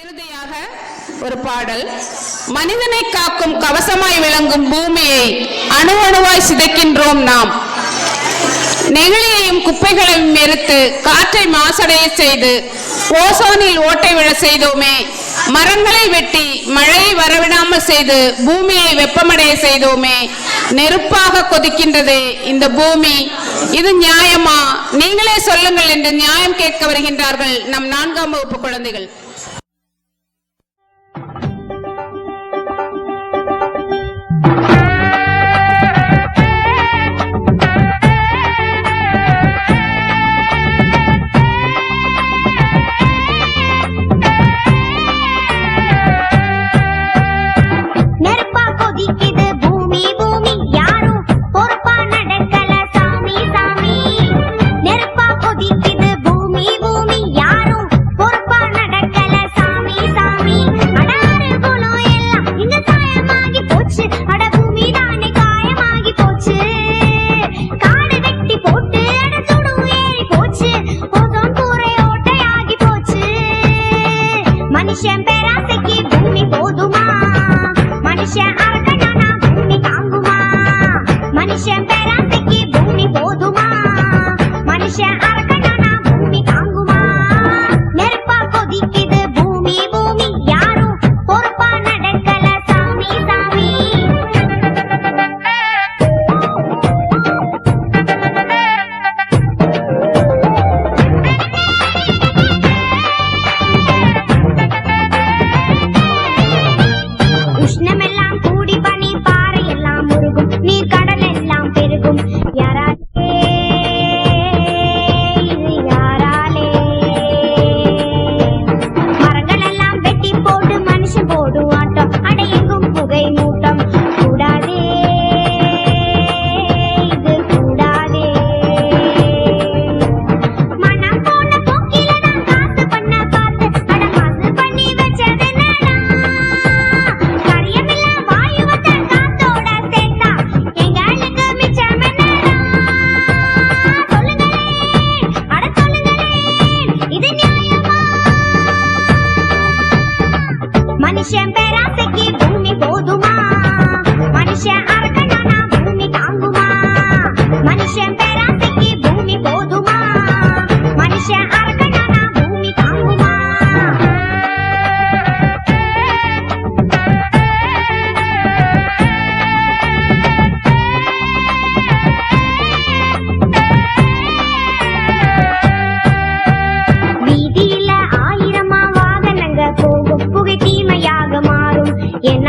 இறுதியாக ஒரு பாடல். மனிதனை காக்கும் கவசமாய் விளங்கும் பூமியை அணு அணுவாய் சிதைக்கின்றோம் நாம். நெகிழியையும் குப்பைகளையும் எரித்து காற்றை மாசடைய செய்து ஓசோனில் ஓட்டை விழ செய்தோமே. மரங்களை வெட்டி மழையை வரவிடாமல் செய்து பூமியை வெப்பமடைய செய்தோமே. நெருப்பாக கொதிக்கின்றது இந்த பூமி. இது நியாயமா? நீங்களே சொல்லுங்கள் என்று நியாயம் கேட்க வருகின்றார்கள் நம் நான்காம் வகுப்பு குழந்தைகள். me ಮನುಷ್ಯ ಬೆರಾಸಕ್ಕೆ ಭೂಮಿ ಹೋದು என்